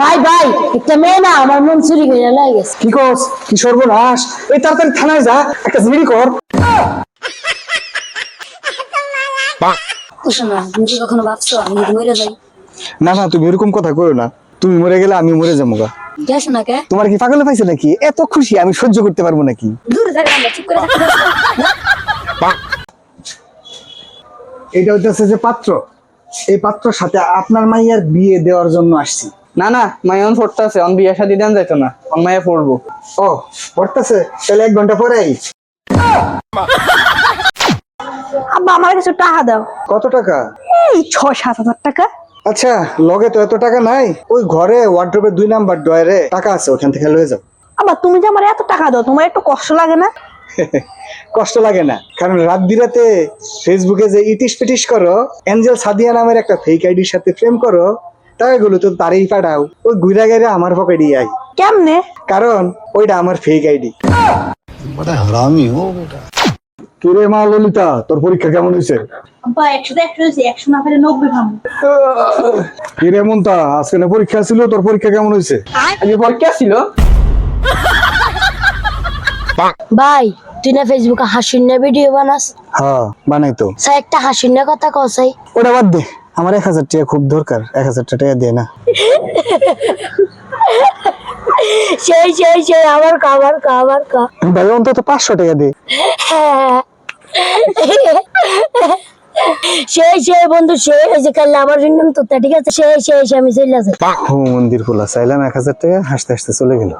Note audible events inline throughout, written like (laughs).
ভাই ভাই একটা মেয়ে না আমার মন চুরি করে লাই গেছে। কি কস? কি সর্বনাশ? এই তাড়াতাড়ি থানায় যা একটা জিডি কর। শোনা তুমি কি কখনো ভাবছ আমি যদি মরে যাই? না না তুমি এরকম কথা কইও না। তুমি মরে গেলে আমি মরে যাব গা। কে? তোমার কি পাগলে পাইছে নাকি? এত খুশি আমি সহ্য করতে পারব নাকি? দূরে থাকা আমরা চুপ করে থাকতে এটা হইতেছে যে পাত্র। এই পাত্রর সাথে আপনার মাইয়ার বিয়ে দেওয়ার জন্য আসছি। না না মাই অন ফোরটা আছে অন বিয়ে শাদি দেন যাইতো না অন মাইয়া পড়ব। ও পড়তেছে তাহলে এক ঘণ্টা পরে আই আব্বা আমার কাছে টাকা দাও। কত টাকা? এই ছ সাত হাজার টাকা। আচ্ছা লগে তো এত টাকা নাই। ওই ঘরে ওয়ার্ড্রোবের দুই নাম্বার ডয়ারে টাকা আছে ওখান থেকে লয়ে যাও। আবার তুমি যে আমার এত টাকা দাও তোমার একটু কষ্ট লাগে না? (laughs) কষ্ট লাগে না। কারণ রাত বিরাতে ফেসবুকে যে ইটিস পিটিস করো এঞ্জেল সাদিয়া নামের একটা ফেক আইডির সাথে প্রেম করো টাকাগুলো তো তারই পাঠাও ওই ঘুরা গেলে আমার পকেটে আই কেমনে? কারণ ওইটা আমার ফেক আইডি হারামি হো বেটা কিরে মা ললিতা তোর পরীক্ষা কেমন হয়েছে আব্বা 100 100 না পেলে 90 পাবো কিরে আজকে না পরীক্ষা ছিল তোর পরীক্ষা কেমন হয়েছে আজকে পরীক্ষা ছিল ভাই তুই না ফেসবুকে হাসির ভিডিও বানাস। হ্যাঁ বানাই তো। স্যার একটা হাসির কথা কসাই ওটা বাদ দে। আমার এক হাজার টাকা খুব দরকার এক হাজার টাকা দিয়ে না। সেই সেই সেই আমার কা আমার কা আমার কা ভাই অন্তত পাঁচশো টাকা দে। সেই সেই বন্ধু সেই যে কাল আমার জন্য তো ঠিক আছে? সেই সেই সেই আমি চলে হো মন্দির খোলা চাইলাম এক হাজার টাকা হাসতে হাসতে চলে গেল।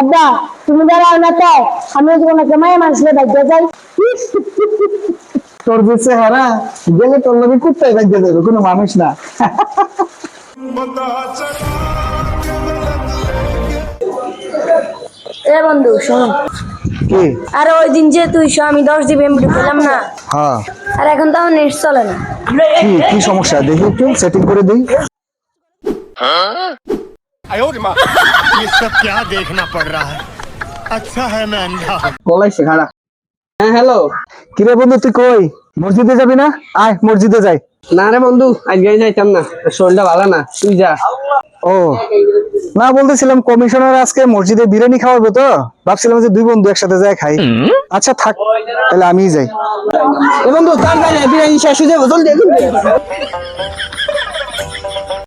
আব্বা তুমি দাঁড়াও না তো। আমি তোমাকে মায়া মানুষের বাইকে যাই। তোর যে চেহারা গেলে তোর লোকে কুত্তায় বাইকে দেবে কোনো মানুষ না এ বন্ধু শোন কি আর ওই দিন যে তুই শো আমি দশ জিবি এমবি পেলাম না হ্যাঁ আর এখন তাও নেট চলে না কি কি সমস্যা দেখি একটু সেটিং করে দিই ये सब क्या देखना पड़ रहा है अच्छा है मैं अंधा हूँ বলাইছে খাড়া হ্যাঁ হ্যালো কিরে বন্ধু তুই কই? মসজিদে যাবি না? আয় মসজিদে যাই। না রে বন্ধু আজকে যাইতাম না। শরীরটা ভালো না তুই যা। ও। না বলতেছিলাম কমিশনার আজকে মসজিদে বিরিয়ানি খাওয়াবো তো? ভাবছিলাম যে দুই বন্ধু একসাথে যায় খাই। আচ্ছা থাক তাহলে আমিই যাই। বন্ধু তার বিরিয়ানি শেষ হয়ে যাব জলদি